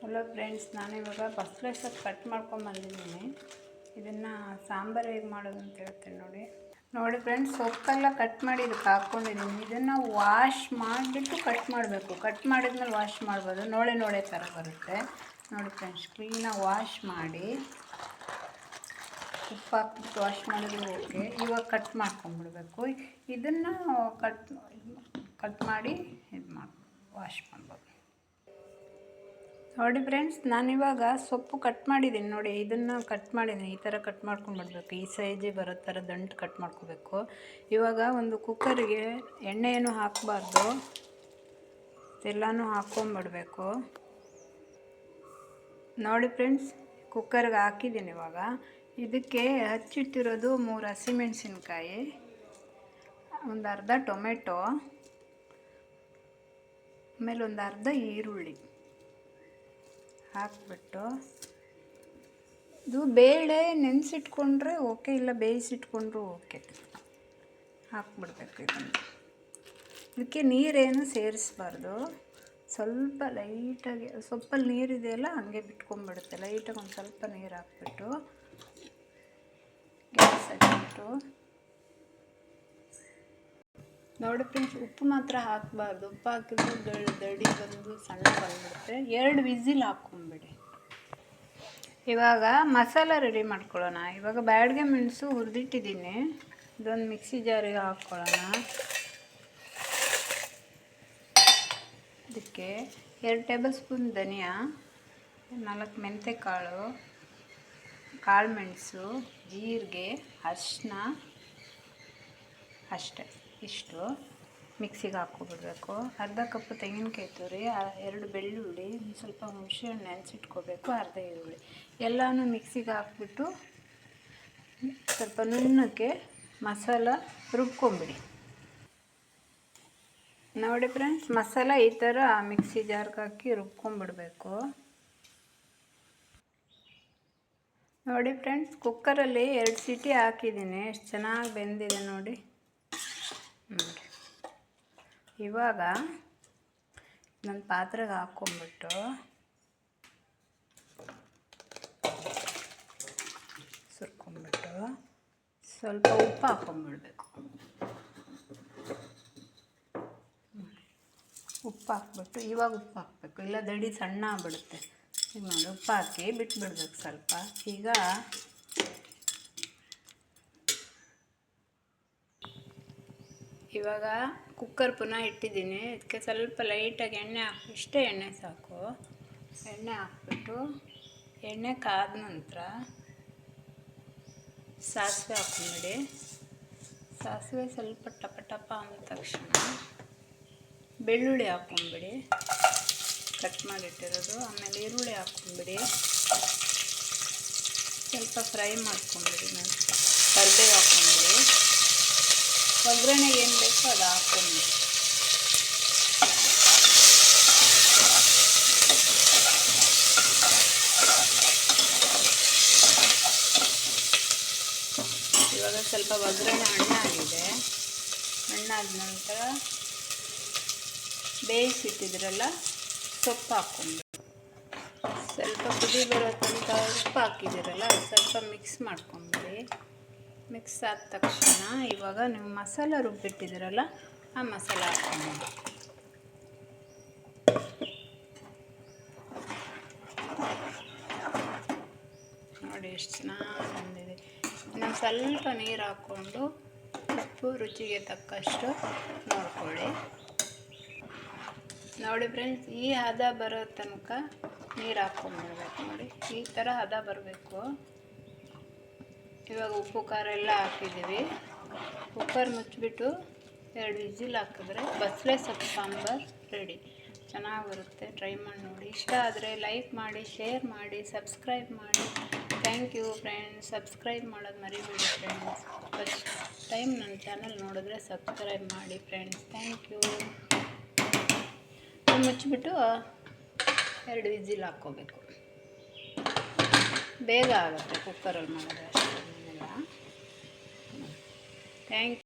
Hello friends ನಾನಿವಾಗ ಬಸಳೆ ಸೊಪ್ಪು ಕಟ್ ಮಾಡ್ಕೊಂಬಂದಿದ್ದೀನಿ ಇದನ್ನು ಸಾಂಬಾರು ಹೇಗೆ ಮಾಡೋದು ಅಂತ ಹೇಳ್ತೀನಿ ನೋಡಿ. ನೋಡಿ ಫ್ರೆಂಡ್ಸ್ ಸೊಪ್ಪೆಲ್ಲ ಕಟ್ ಮಾಡಿ ಇದಕ್ಕೆ ಹಾಕ್ಕೊಂಡಿದ್ದೀನಿ. ಇದನ್ನು ವಾಶ್ ಮಾಡಿಬಿಟ್ಟು ಕಟ್ ಮಾಡಬೇಕು. ಕಟ್ ಮಾಡಿದ್ಮೇಲೆ ವಾಶ್ ಮಾಡ್ಬೋದು. ನೋಳೆ ನೋಳೆ ಥರ ಬರುತ್ತೆ. ನೋಡಿ ಫ್ರೆಂಡ್ಸ್ ಕ್ಲೀನಾಗಿ ವಾಶ್ ಮಾಡಿ. ಉಪ್ಪು ಹಾಕ್ಬಿಟ್ಟು ವಾಶ್ ಮಾಡಿದ್ರೆ ಓಕೆ ಇವಾಗ ಕಟ್ ಮಾಡ್ಕೊಂಬಿಡ್ಬೇಕು ಇದನ್ನು ಕಟ್ ಕಟ್ ಮಾಡಿ ಇದು ಮಾಡಿ ವಾಶ್ ಮಾಡ್ಬೋದು. ನೋಡಿ ಫ್ರೆಂಡ್ಸ್ ನಾನಿವಾಗ ಸೊಪ್ಪು ಕಟ್ ಮಾಡಿದ್ದೀನಿ ನೋಡಿ, ಇದನ್ನು ಕಟ್ ಮಾಡಿದ್ದೀನಿ ಈ ಥರ ಕಟ್ ಮಾಡ್ಕೊಂಡ್ಬಿಡ್ಬೇಕು ಈ ಸೈಜಿಗೆ ಬರೋ ಥರ ದಂಟು ಕಟ್ ಮಾಡ್ಕೋಬೇಕು. ಇವಾಗ ಒಂದು ಕುಕ್ಕರಿಗೆ ಎಣ್ಣೆಯನ್ನು ಹಾಕಬಾರ್ದು. ಎಲ್ಲನೂ ಹಾಕ್ಕೊಂಬಿಡ್ಬೇಕು ನೋಡಿ ಫ್ರೆಂಡ್ಸ್ ಕುಕ್ಕರ್ಗೆ ಹಾಕಿದ್ದೀನಿ ಇವಾಗ. ಇದಕ್ಕೆ ಹಚ್ಚಿಟ್ಟಿರೋದು ಮೂರು ಹಸಿಮೆಣಸಿನ್ಕಾಯಿ ಒಂದು ಅರ್ಧ ಟೊಮೆಟೊ, ಆಮೇಲೆ ಒಂದು ಅರ್ಧ ಈರುಳ್ಳಿ. ಹಾಕ್ಬಿಟ್ಟು ಇದು ಬೇಳೆ ನೆನೆಸಿಟ್ಕೊಂಡ್ರೆ ಓಕೆ, ಇಲ್ಲ ಬೇಯಿಸಿಟ್ಕೊಂಡ್ರೂ ಓಕೆ. ಹಾಕ್ಬಿಡ್ಬೇಕು ಇದನ್ನು. ಇದಕ್ಕೆ ನೀರೇನು ಸೇರಿಸ್ಬಾರ್ದು. ಸ್ವಲ್ಪ ಲೈಟಾಗಿ ಸೊಪ್ಪಲ್ಲಿ ನೀರಿದೆಯಲ್ಲ ಹಂಗೆ ಬಿಟ್ಕೊಂಡ್ಬಿಡುತ್ತೆ. ಲೈಟಾಗಿ ಒಂದು ಸ್ವಲ್ಪ ನೀರು ಹಾಕ್ಬಿಟ್ಟು ಗ್ಯಾಸ್ ಹಚ್ಬಿಟ್ಟು ನೋಡಿ ಫ್ರೆಂಡ್ಸ್ ಉಪ್ಪು ಮಾತ್ರ ಹಾಕಬಾರ್ದು. ಉಪ್ಪು ಹಾಕಿದ್ರೆ ದಡಿ ಬಂದು ಸಣ್ಣ ಬಂದ್ಬಿಡುತ್ತೆ. ಎರಡು ವಿಝಿಲ್ ಹಾಕ್ಕೊಂಬಿಡಿ ಇವಾಗ ಮಸಾಲ ರೆಡಿ ಮಾಡ್ಕೊಳ್ಳೋಣ. ಇವಾಗ ಬ್ಯಾಡ್ಗೆ ಮೆಣಸು ಹುರಿದಿಟ್ಟಿದ್ದೀನಿ. ಇದೊಂದು ಮಿಕ್ಸಿ ಜಾರಿಗೆ ಹಾಕ್ಕೊಳ್ಳೋಣ. ಇದಕ್ಕೆ ಎರಡು ಟೇಬಲ್ ಸ್ಪೂನ್ ಧನಿಯಾ, ನಾಲ್ಕು ಮೆಂತೆ ಕಾಳು ಕಾಳು ಮೆಣಸು, ಜೀರಿಗೆ ಅರಿಶಿನ ಅಷ್ಟೆ. ಇಷ್ಟು. ಮಿಕ್ಸಿಗೆ ಹಾಕ್ಕೊಬಿಡ್ಬೇಕು. ಅರ್ಧ ಕಪ್ ತೆಂಗಿನಕಾಯಿ ತುರಿ ಎರಡು ಬೆಳ್ಳುಳ್ಳಿ ಸ್ವಲ್ಪ ಹುಣಸೆಹಣ್ಣು ನೆನೆಸಿಟ್ಕೋಬೇಕು ಅರ್ಧ ಈರುಳ್ಳಿ. ಎಲ್ಲನೂ ಮಿಕ್ಸಿಗೆ ಹಾಕ್ಬಿಟ್ಟು ಸ್ವಲ್ಪ ನುಣ್ಣಕ್ಕೆ ಮಸಾಲ ರುಬ್ಕೊಂಬಿಡಿ. ನೋಡಿ ಫ್ರೆಂಡ್ಸ್, ಮಸಾಲ ಈ ಥರ ಮಿಕ್ಸಿ ಜಾರ್ಗೆ ಹಾಕಿ ರುಬ್ಕೊಂಬಿಡ್ಬೇಕು. ನೋಡಿ ಫ್ರೆಂಡ್ಸ್, ಕುಕ್ಕರಲ್ಲಿ ಎರಡು ಸೀಟಿ ಹಾಕಿದ್ದೀನಿ. ಎಷ್ಟು ಚೆನ್ನಾಗಿ ಬೆಂದಿದೆ ನೋಡಿ. ನೋಡಿ ಇವಾಗ ನನ್ನ ಪಾತ್ರೆಗೆ ಹಾಕ್ಕೊಂಬಿಟ್ಟು ಸುರ್ಕೊಂಬಿಟ್ಟು ಸ್ವಲ್ಪ ಉಪ್ಪು ಹಾಕ್ಕೊಂಬಿಡ್ಬೇಕು ಉಪ್ಪು ಹಾಕ್ಬಿಟ್ಟು ಇವಾಗ ಉಪ್ಪು ಹಾಕಬೇಕು. ಇಲ್ಲ ದಡಿ ಸಣ್ಣ ಆಗ್ಬಿಡುತ್ತೆ. ಈಗ ನೋಡಿ ಉಪ್ಪು ಹಾಕಿ ಬಿಟ್ಬಿಡ್ಬೇಕು ಸ್ವಲ್ಪ. ಈಗ ಇವಾಗ ಕುಕ್ಕರ್ ಪುನಃ ಇಟ್ಟಿದ್ದೀನಿ. ಇದಕ್ಕೆ ಸ್ವಲ್ಪ ಲೈಟಾಗಿ ಎಣ್ಣೆ ಹಾಕಿ, ಇಷ್ಟೇ ಎಣ್ಣೆ ಸಾಕು. ಎಣ್ಣೆ ಹಾಕ್ಬಿಟ್ಟು ಎಣ್ಣೆ ಕಾದ ನಂತರ ಸಾಸಿವೆ ಹಾಕೊಂಬಿಡಿ. ಸಾಸಿವೆ ಸ್ವಲ್ಪ ಟಪ ಟಪ ಅಂದ ತಕ್ಷಣ ಬೆಳ್ಳುಳ್ಳಿ ಹಾಕೊಂಡ್ಬಿಡಿ ಕಟ್ ಮಾಡಿಟ್ಟಿರೋದು. ಆಮೇಲೆ ಈರುಳ್ಳಿ ಹಾಕೊಂಬಿಡಿ. ಸ್ವಲ್ಪ ಫ್ರೈ ಮಾಡ್ಕೊಂಡ್ಬಿಡಿ ನಾನು ಕರ್ಬೇವು ಹಾಕ್ಕೊಂಬಿಡಿ ಒಗ್ಗರಣೆಗೆ ಏನು ಬೇಕೋ ಅದು ಹಾಕ್ಕೊಂಡು. ಇವಾಗ ಸ್ವಲ್ಪ ಒಗ್ಗರಣೆ ಹಣ್ಣಾಗಿದೆ ಹಣ್ಣಾದ ನಂತರ ಬೇಯಿಸಿಟ್ಟಿದ್ರಲ್ಲ ಸೊಪ್ಪು ಹಾಕ್ಕೊಂಡು. ಸ್ವಲ್ಪ ಕುದಿ ಬರೋ ತನಕ ಉಪ್ಪು ಹಾಕಿದ್ದೀರಲ್ಲ ಸ್ವಲ್ಪ ಮಿಕ್ಸ್ ಮಾಡ್ಕೊಂಬಿಡಿ. ಮಿಕ್ಸ್ ಆದ ತಕ್ಷಣ ಇವಾಗ ನೀವು ಮಸಾಲ ರುಬ್ಬಿಟ್ಟಿದ್ದೀರಲ್ಲ, ಆ ಮಸಾಲ ಹಾಕಿ ನೋಡಿ ಎಷ್ಟು ಚೆನ್ನಾಗಿ ಬಂದಿದೆ. ನಾವು ಸ್ವಲ್ಪ ನೀರು ಹಾಕ್ಕೊಂಡು ಉಪ್ಪು ರುಚಿಗೆ ತಕ್ಕಷ್ಟು ನೋಡ್ಕೊಳ್ಳಿ. ನೋಡಿ ಫ್ರೆಂಡ್ಸ್ ಈ ಹದ ಬರೋ ತನಕ ನೀರು ಹಾಕ್ಕೊಂಡ್ಬಿಡ್ಬೇಕು ನೋಡಿ, ಈ ಥರ ಹದ ಬರಬೇಕು. ಇವಾಗ ಉಪ್ಪು, ಖಾರ ಎಲ್ಲ ಹಾಕಿದ್ದೀವಿ. ಕುಕ್ಕರ್ ಮುಚ್ಚಿಬಿಟ್ಟು ಎರಡು ವಿಸಿಲ್ ಹಾಕಿದ್ರೆ ಬಸಳೆ ಸೊಪ್ಪು ಸಾಂಬಾರು ರೆಡಿ. ಚೆನ್ನಾಗಿ ಬರುತ್ತೆ ಟ್ರೈ ಮಾಡಿ ನೋಡಿ. ಇಷ್ಟ ಆದರೆ ಲೈಕ್ ಮಾಡಿ, ಶೇರ್ ಮಾಡಿ, ಸಬ್ಸ್ಕ್ರೈಬ್ ಮಾಡಿ. Thank you friends. ಸಬ್ಸ್ಕ್ರೈಬ್ ಮಾಡೋದು ಮರಿಬೇಡಿ ಫ್ರೆಂಡ್ಸ್. ಫಸ್ಟ್ ಟೈಮ್ ನನ್ನ ಚಾನಲ್ ನೋಡಿದ್ರೆ ಸಬ್ಸ್ಕ್ರೈಬ್ ಮಾಡಿ ಫ್ರೆಂಡ್ಸ್. Thank you. ಮುಚ್ಚಿಬಿಟ್ಟು ಎರಡು ವಿಸಿಲ್ ಹಾಕ್ಕೋಬೇಕು. ಬೇಗ ಆಗುತ್ತೆ ಕುಕ್ಕರಲ್ಲಿ ಮಾಡಿದ್ರೆ. ಥ್ಯಾಂಕ್